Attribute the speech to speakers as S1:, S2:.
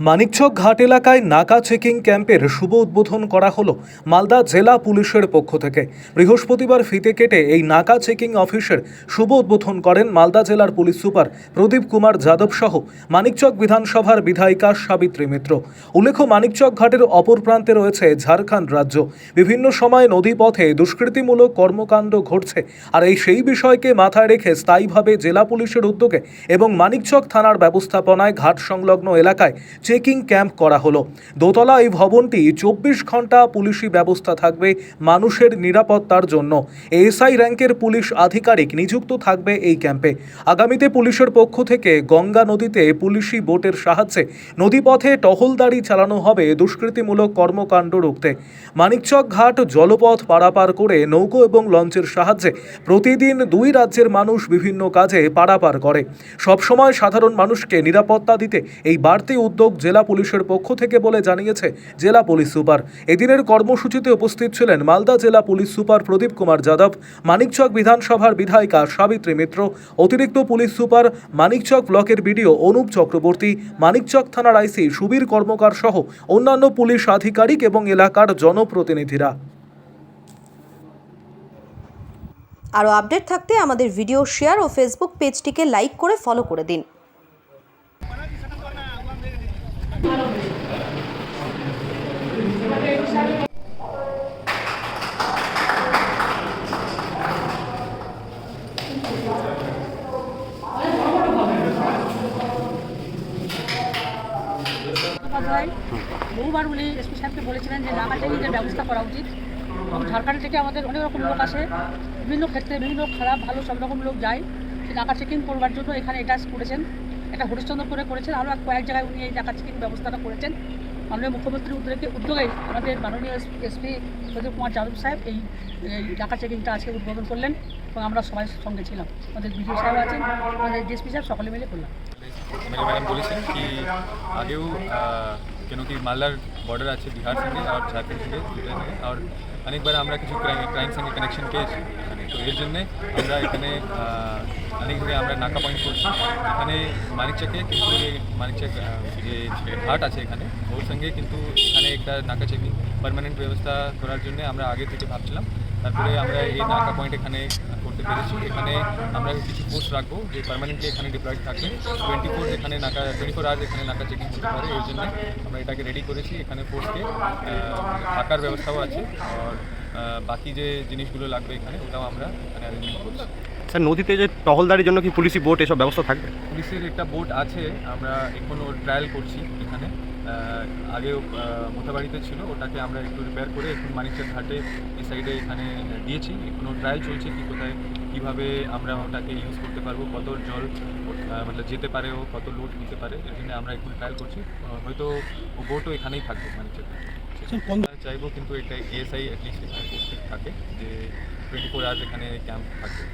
S1: মানিকচক ঘাট এলাকায় নাকা চেকিং ক্যাম্পের শুভ উদ্বোধন করা হলো মালদা জেলা পুলিশের পক্ষ থেকে। বৃহস্পতিবার ফিতে কেটে এই নাকা চেকিং অফিসের শুভ উদ্বোধন করেন মালদা জেলার পুলিশ সুপার প্রদীপ কুমার যাদব সহ মানিকচক বিধানসভার বিধায়িকা সাবিত্রী মিত্র। উল্লেখ্য মানিকচক ঘাটের অপর প্রান্তে রয়েছে ঝাড়খণ্ড রাজ্য। বিভিন্ন সময় নদীপথে দুষ্কৃতিমূলক কর্মকাণ্ড ঘটছে। আর এই সেই বিষয়কে মাথায় রেখে স্থায়ীভাবে জেলা পুলিশের উদ্যোগে এবং মানিকচক থানার ব্যবস্থাপনায় ঘাট সংলগ্ন এলাকায় চেকিং ক্যাম্প করা হলো। দোতলা এই ভবনটি চব্বিশ ঘণ্টা পুলিশি ব্যবস্থা থাকবে মানুষের নিরাপত্তার জন্য। এএসআই র্যাঙ্কের পুলিশ আধিকারিক নিযুক্ত থাকবে এই ক্যাম্পে। আগামীতে পুলিশের পক্ষ থেকে গঙ্গা নদীতে পুলিশি বোটের সাহায্যে নদীপথে টহলদারি চালানো হবে দুষ্কৃতিমূলক কর্মকাণ্ড রুখতে। মানিকচক ঘাট জলপথ পারাপার করে নৌকো এবং লঞ্চের সাহায্যে প্রতিদিন দুই রাজ্যের মানুষ বিভিন্ন কাজে পারাপার করে। সবসময় সাধারণ মানুষকে নিরাপত্তা দিতে এই বাড়তি উদ্যোগ জেলা পুলিশের পক্ষ থেকে বলে জানিয়েছে জেলা পুলিশ সুপার। এদিনের কর্মসূচিতে উপস্থিত ছিলেন মালদা জেলা পুলিশ সুপার প্রদীপ কুমার যাদব, মানিকচক বিধানসভার বিধায়িকা সাবিত্রী মিত্র, অতিরিক্ত পুলিশ সুপার মানিকচক ব্লকের বিডিও অনুপ চক্রবর্তী, মানিকচক থানার আইসি সুবীর কর্মকার সহ অন্যান্য পুলিশ আধিকারিক এবং এলাকার জনপ্রতিনিধিরা।
S2: আরও আপডেট থাকতে আমাদের ভিডিও শেয়ার ও ফেসবুক পেজটিকে লাইক করে ফলো করে দিন।
S3: বহুবার উনি এসপি সাহেবকে বলেছিলেন যে নাকা চেকিংয়ের ব্যবস্থা করা উচিত। এবং ঝাড়খণ্ড থেকে আমাদের অনেক রকম লোক আসে, বিভিন্ন ক্ষেত্রে বিভিন্ন খারাপ, ভালো সব রকম লোক যায়। সেই নাকা চেকিং করবার জন্য এখানে এটা করেছেন, এটা হরিশ্চন্দ্রপুরে করেছেন, আরও কয়েক জায়গায় উনি এই নাকা চেকিং ব্যবস্থাটা করেছেন। মাননীয় মুখ্যমন্ত্রীর উদ্যোগে উদ্যোগে আমাদের মাননীয় এসপি প্রদীপ কুমার যাদব সাহেব এই নাকা চেকিংটা আজকে উদ্বোধন করলেন এবং আমরা সবাই সঙ্গে ছিলাম। আমাদের বিডিও সাহেব আছেন, আমাদের ডিএসপি সাহেব সকলে মিলে করলাম।
S4: বলেছেন কি আগেও আহ, কেন কি মালদার বর্ডার আছে বিহার সঙ্গে আর ঝাড়খণ্ড সঙ্গে দুটার সঙ্গে আর অনেকবার আমরা কিছু ক্রাইম সঙ্গে কানেকশন পেয়েছি এখানে তো এর জন্যে আমরা এখানে আহ, অনেক জায়গায় আমরা নাকা পয়েন্ট করছি এখানে মানিকচকে কিন্তু এই মানিকচক আহ, যে ঘাট আছে এখানে ওর সঙ্গে কিন্তু এখানে একটা নাকা চেকিং পার্মানেন্ট ব্যবস্থা করার জন্য আমরা আগে থেকে ভাবছিলাম তারপরে আমরা এই নাকা পয়েন্ট এখানে করতে পেরেছি। এখানে আমরা কিছু পোস্ট রাখব যে পার্মানেন্টলি এখানে ডিপ্লয়েড থাকবে। টোয়েন্টি ফোর এখানে নাকা টোয়েন্টি ফোর আওয়ার্স এখানে নাকা চেকিং হতে পারে এই জন্য আমরা এটাকে রেডি করেছি এখানে পোস্টে থাকার ব্যবস্থাও আছে আর বাকি যে জিনিসগুলো লাগবে এখানে ওটাও আমরা এখানে অ্যারেঞ্জমেন্ট করছি।
S5: স্যার নদীতে যে টহলদারির জন্য কি পুলিশি বোট এসব ব্যবস্থা থাকবে?
S4: পুলিশের একটা বোট আছে আমরা এখনও ট্রায়াল করছি এখানে। আগেও মোথাবাড়িতে ছিল। ওটাকে আমরা একটু রিপেয়ার করে এখন মানিকচার ঘাটে এই সাইডে এখানে দিয়েছি। এখনও ট্রায়াল চলছে কি কোথায় কীভাবে আমরা ওটাকে ইউজ করতে পারব কত জল মানে যেতে পারে ও কত লোড নিতে পারে এর জন্য আমরা একটু ট্রায়াল করছি। হয়তো ও বোটও এখানেই থাকবে মানিকচক আমরা চাইব কিন্তু এটা এএসআই অ্যাটলিস্ট এখানে থাকে যে টোয়েন্টি ফোর আওয়ার্স এখানে ক্যাম্প থাকবে